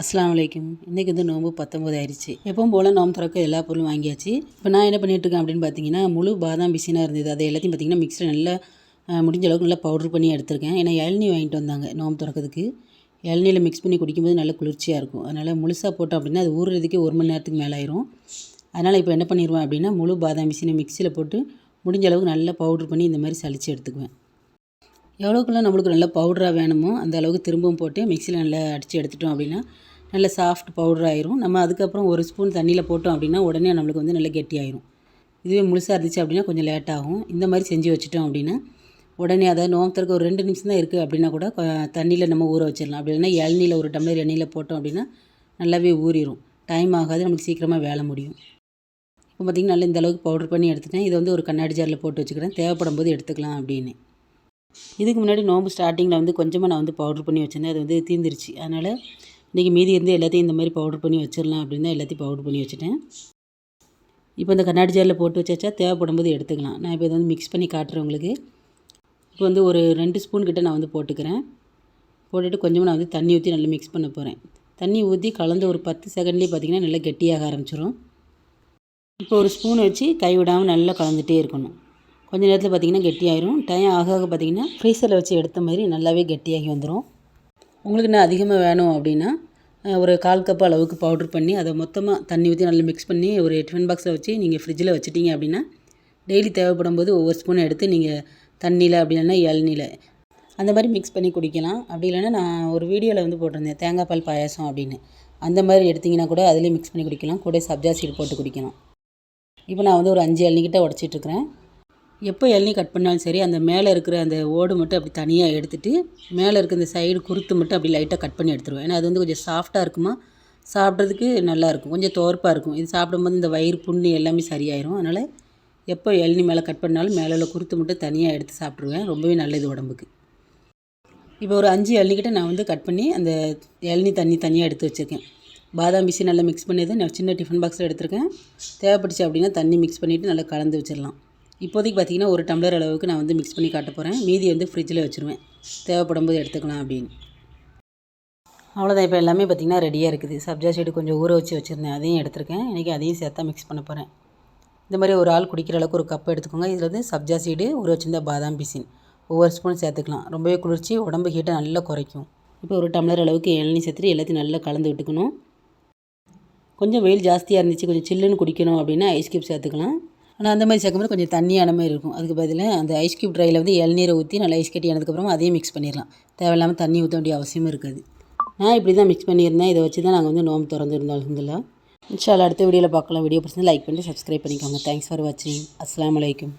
அஸ்லாம் வலைக்கும் இன்றைக்கி வந்து நோன்பு பத்தொம்போது ஆயிடுச்சு. எப்பவும் போல் நோம்பு திறக்க எல்லா பொருளும் வாங்கியாச்சு. இப்போ நான் என்ன பண்ணிகிட்ருக்கேன் அப்படின்னு பார்த்தீங்கன்னா முழு பாதாம் பிசினாக இருந்தது. அதை எல்லாத்தையும் பார்த்தீங்கன்னா மிக்ஸில் நல்லா முடிஞ்ச அளவுக்கு நல்லா பவுடர் பண்ணி எடுத்திருக்கேன். ஏன்னா இளநீ வாங்கிட்டு வந்தாங்க நோம்பு திறக்கிறதுக்கு. இளநீல மிக்ஸ் பண்ணி குடிக்கும்போது நல்லா குளிர்ச்சியாக இருக்கும். அதனால் முழுசாக போட்டோம் அப்படின்னா அது ஊறுறதுக்கே ஒரு மணி நேரத்துக்கு மேலே ஆயிரும். அதனால் இப்போ என்ன பண்ணிடுவேன் அப்படின்னா முழு பாதாம் பிசினை மிக்சியில் போட்டு முடிஞ்ச அளவுக்கு நல்லா பவுடர் பண்ணி இந்த மாதிரி சளிச்சு எடுத்துக்குவேன். எவ்வளோக்குலாம் நம்மளுக்கு நல்ல பவுடராக வேணுமோ அந்த அளவுக்கு திரும்பவும் போட்டு மிக்சியில் நல்லா அடித்து எடுத்துட்டோம் அப்படின்னா நல்ல சாஃப்ட் பவுடர் ஆயிரும். நம்ம அதுக்கப்புறம் ஒரு ஸ்பூன் தண்ணியில் போட்டோம் அப்படின்னா உடனே நம்மளுக்கு வந்து நல்ல கெட்டியாயிரும் இதுவே முழுசாக இருந்துச்சு அப்படின்னா கொஞ்சம் லேட் ஆகும். இந்த மாதிரி செஞ்சு வச்சுட்டோம் அப்படின்னா உடனே அதாவது நோம்பத்திற்கு ஒரு ரெண்டு நிமிஷம் தான் இருக்குது அப்படின்னா கூட தண்ணியில் நம்ம ஊற வச்சிடலாம். அப்படி இல்லைன்னா இளநீல ஒரு டம்ளர் எண்ணெயில் போட்டோம் அப்படின்னா நல்லாவே ஊறிடும் டைம் ஆகாது நமக்கு சீக்கிரமாக வேலை முடியும். இப்போ பார்த்திங்கன்னா நல்லா இந்த அளவுக்கு பவுடர் பண்ணி எடுத்துட்டேன். இதை வந்து ஒரு கண்ணாடி ஜாரில் போட்டு வச்சுக்கிறேன். தேவைப்படும் போது எடுத்துக்கலாம் அப்படின்னு. இதுக்கு முன்னாடி நோம்பு ஸ்டார்டிங்கில் வந்து கொஞ்சமாக நான் வந்து பவுடர் பண்ணி வச்சுருந்தேன். அது வந்து தீர்ந்துருச்சு அதனால் இன்றைக்கி மீதி இருந்து எல்லாத்தையும் இந்த மாதிரி பவுடர் பண்ணி வச்சிடலாம் அப்படின்னு தான் எல்லாத்தையும் பவுடர் பண்ணி வச்சுட்டேன். இப்போ இந்த கண்ணாடி ஜாரில் போட்டு வச்சாச்சா தேவைப்படும் போது எடுத்துக்கலாம். நான் இப்போ இதை வந்து மிக்ஸ் பண்ணி காட்டுறேன் உங்களுக்கு. இப்போ வந்து ஒரு ரெண்டு ஸ்பூன் கிட்ட நான் வந்து போட்டுக்கிறேன். போட்டுட்டு கொஞ்சமாக நான் வந்து தண்ணி ஊற்றி நல்லா மிக்ஸ் பண்ண போகிறேன் தண்ணி ஊற்றி கலந்து ஒரு பத்து செகண்ட்லேயே பார்த்திங்கன்னா நல்லா கெட்டியாக ஆரம்பிச்சிடும் இப்போ ஒரு ஸ்பூன் வச்சு கை விடாமல் நல்லா கலந்துகிட்டே இருக்கணும். கொஞ்சம் நேரத்தில் பார்த்திங்கன்னா கெட்டியாயிரும். டைம் ஆக ஆக பார்த்திங்கன்னா ஃப்ரீசரில் வச்சு எடுத்த மாதிரி நல்லாவே கெட்டியாகி வந்துடும் உங்களுக்கு இன்னும் அதிகமாக வேணும் அப்படின்னா ஒரு கால் கப் அளவுக்கு பவுட்ரு பண்ணி அதை மொத்தமாக தண்ணி ஊற்றி நல்லா மிக்ஸ் பண்ணி ஒரு டிஃபன் பாக்ஸில் வச்சு நீங்கள் ஃப்ரிட்ஜில் வச்சிட்டீங்க அப்படின்னா டெய்லி தேவைப்படும் போது ஒவ்வொரு ஸ்பூன் எடுத்து நீங்கள் தண்ணியில் அப்படி இல்லைன்னா இளநீல அந்த மாதிரி மிக்ஸ் பண்ணி குடிக்கலாம். அப்படி இல்லைன்னா நான் ஒரு வீடியோவில் வந்து போட்டிருந்தேன் தேங்காய் பால் பாயாசம் அப்படின்னு. அந்த மாதிரி எடுத்திங்கன்னா கூட அதிலே மிக்ஸ் பண்ணி குடிக்கலாம். கூட சப்ஜா சீடு போட்டு குடிக்கலாம். இப்போ நான் வந்து ஒரு அஞ்சு இளநீக்கிட்ட உடச்சிட்ருக்கிறேன் எப்போ இளநீ கட் பண்ணாலும் சரி அந்த மேலே இருக்கிற அந்த ஓடு மட்டும் அப்படி தனியாக எடுத்துகிட்டு மேலே இருக்க இந்த சைடு குருத்து மட்டும் அப்படி லைட்டாக கட் பண்ணி எடுத்துருவேன். ஏன்னா அது வந்து கொஞ்சம் சாஃப்டாக இருக்குமா? சாப்பிட்றதுக்கு நல்லாயிருக்கும் கொஞ்சம் துவர்ப்பாக இருக்கும். இது சாப்பிடும்போது இந்த வயிறு புண்ணு எல்லாமே சரியாயிரும். அதனால் எப்போ இளநீ மேலே கட் பண்ணாலும் மேலே உள்ள குருத்து மட்டும் தனியாக எடுத்து சாப்பிட்ருவேன் ரொம்பவே நல்லது உடம்புக்கு. இப்போ ஒரு அஞ்சு இளநிக்கிட்ட நான் வந்து கட் பண்ணி அந்த இளநீ தண்ணி தனியாக எடுத்து வச்சுருக்கேன். பாதாம் பிசி நல்லா மிக்ஸ் பண்ணியதை நான் சின்ன டிஃபன் பாக்ஸில் எடுத்திருக்கேன். தேவைப்பட்டுச்சு அப்படின்னா தண்ணி மிக்ஸ் பண்ணிவிட்டு நல்லா கலந்து வச்சிடலாம். இப்போதைக்கு பார்த்தீங்கன்னா ஒரு டம்ளர் அளவுக்கு நான் வந்து மிக்ஸ் பண்ணி காட்ட போகிறேன் மீதி வந்து ஃப்ரிட்ஜில் வச்சுருவேன். தேவைப்படும் போது எடுத்துக்கலாம் அப்படின்னு. அவ்வளோதான் இப்போ எல்லாமே பார்த்திங்கன்னா ரெடியாக இருக்குது. சப்ஜா சீடு கொஞ்சம் ஊற வச்சு வச்சுருந்தேன். அதையும் எடுத்திருக்கேன். இன்றைக்கி அதையும் சேர்த்தா மிக்ஸ் பண்ண போகிறேன் இந்த மாதிரி ஒரு ஆள் குடிக்கிற அளவுக்கு ஒரு கப் எடுத்துக்கோங்க. இதில் வந்து சப்ஜா சீடு ஊற வச்சிருந்த பாதாம் பிசின். ஒவ்வொரு ஸ்பூன் சேர்த்துக்கலாம். ரொம்பவே குளிர்ச்சி உடம்பு ஹீட்டை நல்லா குறைக்கும். இப்போ ஒரு டம்ளர் அளவுக்கு இளநீ சேர்த்துட்டு எல்லாத்தையும் நல்லா கலந்து விட்டுக்கணும். கொஞ்சம் வெயில் ஜாஸ்தியாக இருந்துச்சு. கொஞ்சம் சில்லுன்னு குடிக்கணும் அப்படின்னா ஐஸ் கியூப் சேர்த்துக்கலாம். ஆனால் அந்த மாதிரி சேர்க்கும்போது கொஞ்சம் தண்ணியான மாதிரி இருக்கும். அதுக்கு பதிலாக அந்த ஐஸ் கியூப் ட்ரையில் வந்து இளநீரை ஊற்றி நல்லா ஐஸ் கட்டி ஆனதுக்கப்புறம் அதையும் மிக்ஸ் பண்ணிடலாம். தேவையில்லாமல் தண்ணி ஊற்ற வேண்டிய அவசியமும் இருக்காது. நான் இப்படி தான் மிக்ஸ் பண்ணியிருந்தேன். இதை வச்சு தான் நாங்கள் வந்து நோம்பு திறந்துருந்தோம் அலமதுல்லா இன்ஷால்லா அடுத்த வீடியோவில் பார்க்கலாம். வீடியோ பிடிச்சிருந்து லைக் பண்ணி சப்ஸ்கிரைப் பண்ணிக்கோங்க. தேங்க்ஸ் ஃபார் வாட்சிங் அஸ்லாம் வலைக்கம்